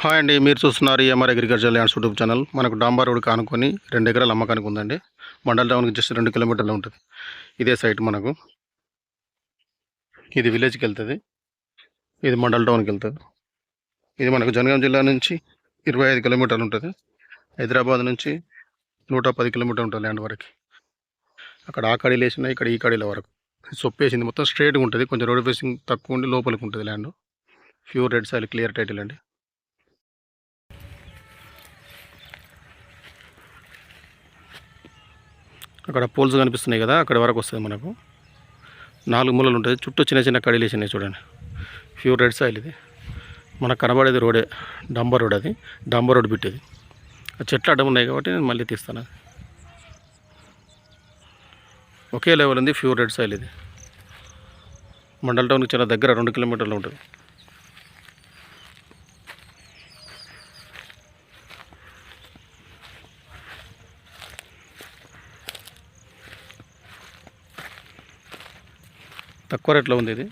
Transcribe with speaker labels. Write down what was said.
Speaker 1: Hi అండి మీరు చూస్తున్నారు E M R agriculture lands YouTube channel. మనకు డాంబార్ రోడ్ కానుకొని రెండు ఎకరాల అమ్మకానికి ఉందండి. మండల్ టౌన్కి జస్ట్ రెండు కిలోమీటర్లు ఉంటుంది. ఇదే సైట్ మనకు. ఇది విలేజ్కి వెళ్తుంది. ఇది మండల్ టౌన్కి వెళ్తుంది. ఇది మనకు జనగాం జిల్లా నుంచి ఇరవై ఐదు కిలోమీటర్లు ఉంటుంది. హైదరాబాద్ నుంచి నూట పది కిలోమీటర్లు ఉంటుంది ల్యాండ్ వరకు. అక్కడ ఆ కడీలు వేసినా ఇక్కడ ఈ కడీల వరకు. సొప్పేసింది మొత్తం స్ట్రేట్గా ఉంటుంది. కొంచెం రోడ్ ఫేసింగ్ తక్కువ ఉండి లోపలికి ఉంటుంది land. Pure red soil clear title అండి. అక్కడ పోల్స్ కనిపిస్తున్నాయి కదా అక్కడ వరకు వస్తుంది మనకు. నాలుగు మూలలు ఉంటుంది చుట్టూ చిన్న చిన్న కడీలు వేసినాయి చూడండి. ప్యూర్ రెడ్ సాయిల్ ఇది. మనకు కనబడేది రోడే డంబర్ రోడ్ అది. డంబర్ రోడ్ బిట్టేది ఆ చెట్లు అడ్డం ఉన్నాయి కాబట్టి నేను మళ్ళీ తీస్తాను అది. ఒకే లెవెల్ ఉంది ప్యూర్ రెడ్ సాయిల్ ఇది. మండల్ టౌన్కి చాలా దగ్గర రెండు కిలోమీటర్లు ఉంటుంది. తక్కువ రేట్లో ఉంది ఇది.